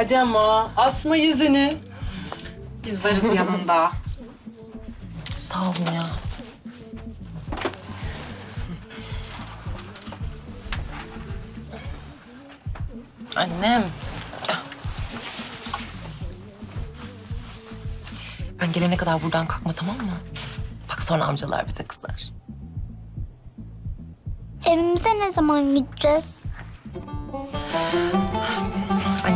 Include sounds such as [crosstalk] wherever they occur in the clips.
Hadi ama asma yüzünü. Biz varız yanında. Sağ olun ya. Annem. Ben gelene kadar buradan kalkma tamam mı? Bak sonra amcalar bize kızar. Evimize ne zaman gideceğiz?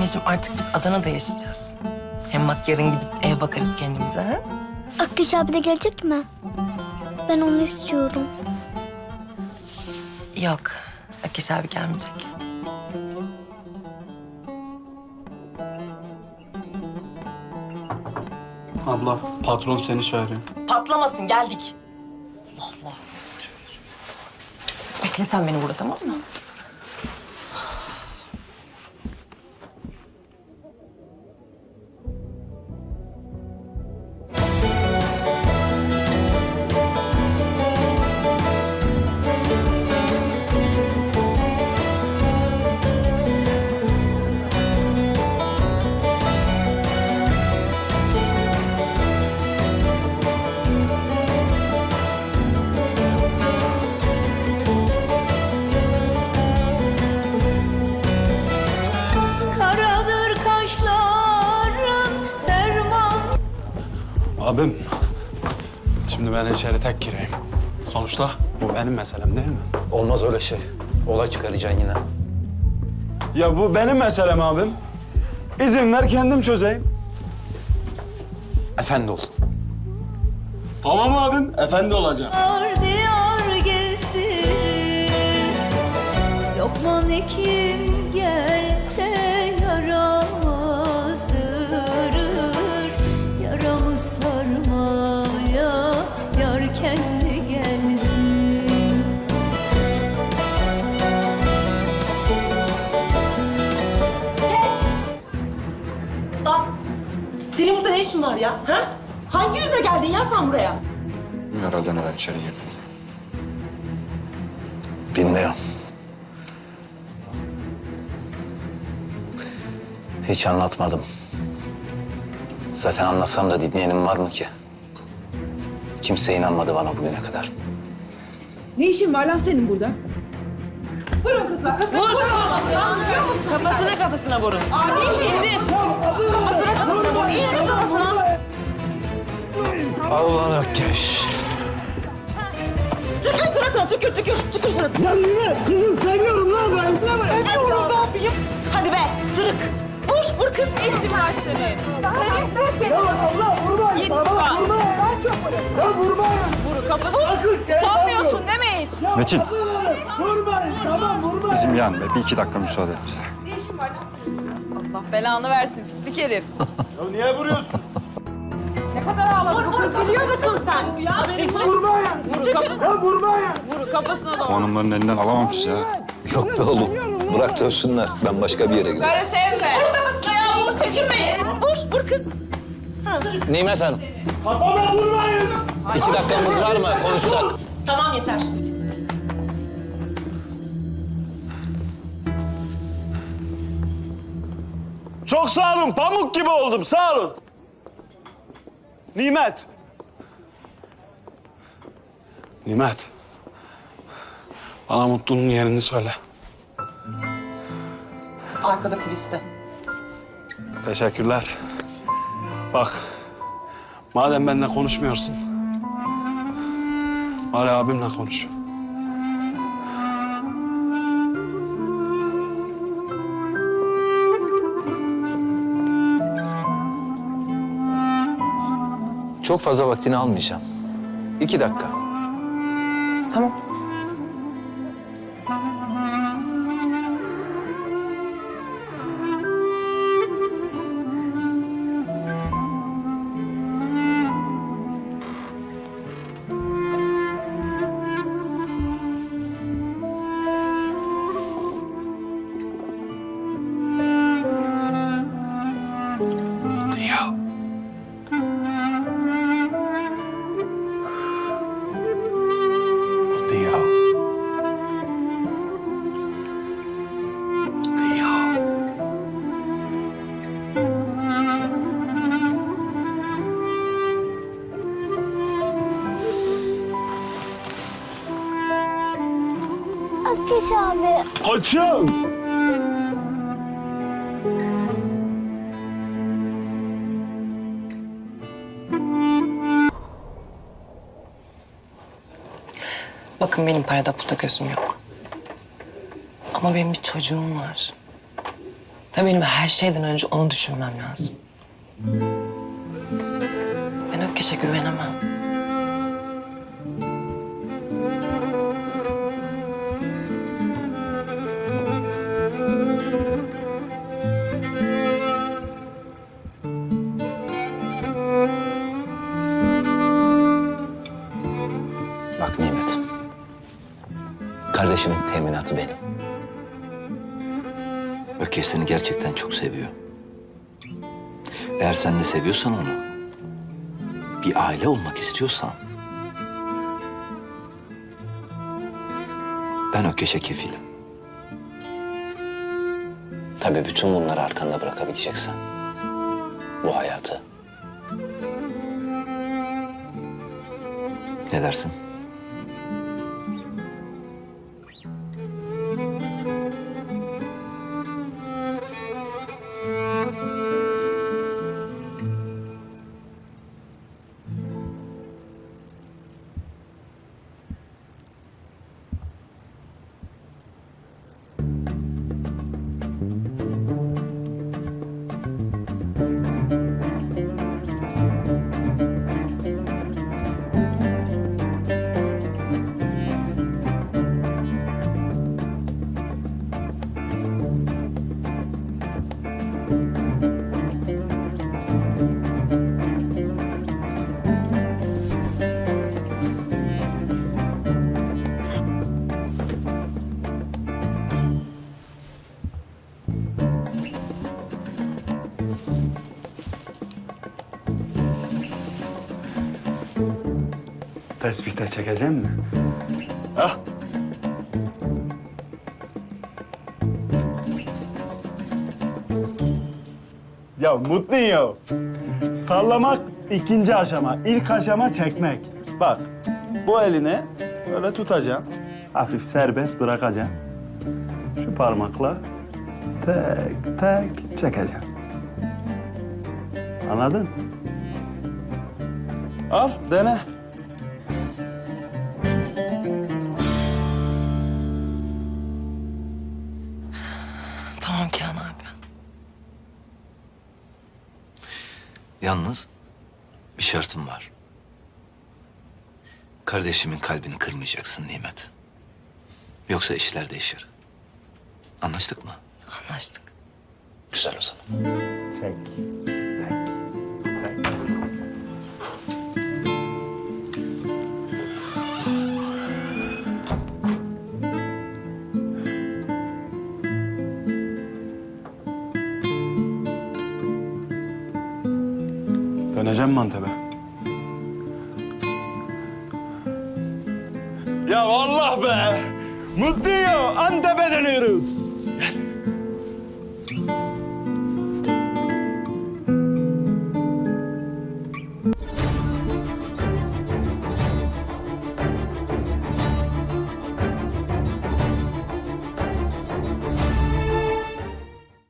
Anneciğim artık biz Adana'da yaşayacağız. Hem bak yarın gidip ev bakarız kendimize. Ha? Akış abi de gelecek mi? Ben onu istiyorum. Yok. Akeş abi gelmeyecek. Abla patron seni çağırıyor. Patlamasın geldik. Allah Allah. Bekle sen beni burada tamam mı? Abim. Şimdi ben içeri tek gireyim. Sonuçta bu benim meselem değil mi? Olmaz öyle şey. Olay çıkaracaksın yine. Ya bu benim meselem abim. İzin ver kendim çözeyim. Efendi ol. Tamam abim. Efendi olacağım. Diyar diyar gezdirir Lokman hekim senin burada ne işin var ya? Ha? Hangi yüzle geldin ya sen buraya? Herhalde neden içeri girdin? Bilmiyorum. Hiç anlatmadım. Zaten anlatsam da dinleyenim var mı ki? Kimse inanmadı bana bugüne kadar. Ne işin var lan senin burada? Vurun kızlar. Vur. Kafasına kafasına vurun. İndir. Kafasına kafasına vur. İndir kafasına. Allah Ökkeş. Tükür suratına tükür tükür. Tükür suratına. Ya yine kızım seviyorum lan ben. Seviyorum ne yapayım? Hadi be sırık. Vur vur kız. Ne işin var senin? Ya Allah vurmayın. Bana vurmayın. Ben çok vuruyorum. Ya vurmayın. Vur kafasına. Vur. Utanmıyorsun değil mi hiç? Metin. Bizim yanında bir iki dakika müsaade et bize. Ne işin var lan senin? Allah belanı versin pislik herif. [laughs] Ya niye vuruyorsun? Vur vur biliyor musun sen? Ya vurmayın. Vur kafasına. Ya vurmayın. Vur kafasına da. Hanımların elinden alamam sizi ha. Yok be oğlum. Bırak dövsünler. Ben başka bir yere gidiyorum. Böyle sevme. Vur kafasına ya vur çekinmeyin. Vur vur kız. Nimet Hanım. Kafama vurmayın. İki dakikamız var mı? Konuşsak. Tamam yeter. Çok sağ olun. Pamuk gibi oldum. Sağ olun. Nimet. Nimet. Bana mutluluğun yerini söyle. Arkada kuliste. Teşekkürler. Bak, madem benimle konuşmuyorsun, bari abimle konuş. Çok fazla vaktini almayacağım. İki dakika. Tamam. Koçum. Bakın benim parada puta gözüm yok. Ama benim bir çocuğum var. Ve benim her şeyden önce onu düşünmem lazım. Ben Ökkeş'e güvenemem. Bak Nimet. Kardeşimin teminatı benim. Ökeş seni gerçekten çok seviyor. Eğer sen de seviyorsan onu, bir aile olmak istiyorsan... Ben Ökeş'e kefilim. Tabii bütün bunları arkanda bırakabileceksen. Bu hayatı. Ne dersin? Tespihte çekeceğim mi? Ah. Ya mutlu ya. Sallamak ikinci aşama. İlk aşama çekmek. Bak bu elini böyle tutacaksın. Hafif serbest bırakacaksın. Şu parmakla tek tek çekeceksin. Anladın? Al dene. Yalnız bir şartım var. Kardeşimin kalbini kırmayacaksın Nimet. Yoksa işler değişir. Anlaştık mı? Anlaştık. Güzel o zaman. Çek. Döneceğim mi Antep'e? Ya Allah be! Mutluyum. Antep'e dönüyoruz.